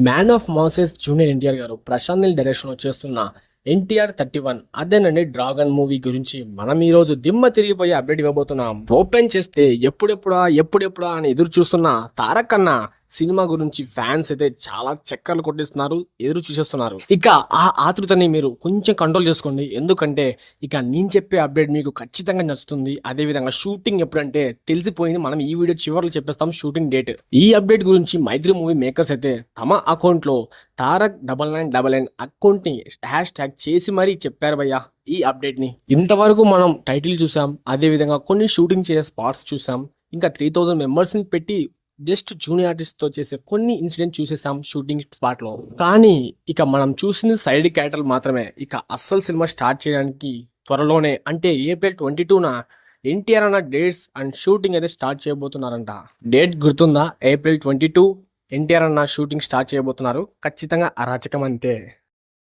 Man of masses junior NTR గారు Prashanth Neel direction చేస్తున్న NTR thirty one అదేనండి డ్రాగన్ మూవీ గురించి మనం ఈరోజు దిమ్మ తిరిగిపోయి అప్డేట్ ఇవ్వబోతున్నాం. ఓపెన్ చేస్తే ఎప్పుడెప్పుడా ఎప్పుడెప్పుడా అని ఎదురు చూస్తున్న తారక్ అన్న సినిమా గురించి ఫ్యాన్స్ అయితే చాలా చక్కర్లు కొట్టిస్తున్నారు ఎదురు చూసేస్తున్నారు. ఇక ఆ ఆతృతని మీరు కొంచెం కంట్రోల్ చేసుకోండి. ఎందుకంటే ఇక నేను చెప్పే అప్డేట్ మీకు ఖచ్చితంగా నచ్చుతుంది. అదే విధంగా షూటింగ్ ఎప్పుడంటే తెలిసిపోయింది. మనం ఈ వీడియో చివరిలో చెప్పేస్తాం షూటింగ్ డేట్ ఈ అప్డేట్ గురించి మైత్రి మూవీ మేకర్స్ అయితే తమ అకౌంట్లో Tarak double nine double nine అకౌంట్ని హ్యాష్ ట్యాగ్ చేసి మరీ చెప్పారు భయ్యా ఈ అప్డేట్ని ఇంతవరకు మనం టైటిల్ చూసాం. అదేవిధంగా కొన్ని షూటింగ్ చేసే స్పాట్స్ చూసాం. ఇంకా త్రీ థౌజండ్ మెంబర్స్ని పెట్టి జస్ట్ జూనియర్ ఆర్టిస్ట్తో చేసే కొన్ని ఇన్సిడెంట్ చూసేసాం షూటింగ్ స్పాట్లో. కానీ ఇక మనం చూసింది సైడ్ క్యారెక్టర్ మాత్రమే. ఇక అస్సలు సినిమా స్టార్ట్ చేయడానికి త్వరలోనే. అంటే ఏప్రిల్ ట్వంటీ టూన ఎన్టీఆర్ అన్న డేట్స్ అండ్ షూటింగ్ అయితే స్టార్ట్ చేయబోతున్నారంట. డేట్ గుర్తుందా? ఏప్రిల్ ట్వంటీ టూ ఎన్టీఆర్ అన్న షూటింగ్ స్టార్ట్ చేయబోతున్నారు. ఖచ్చితంగా అరాచకం అంతే.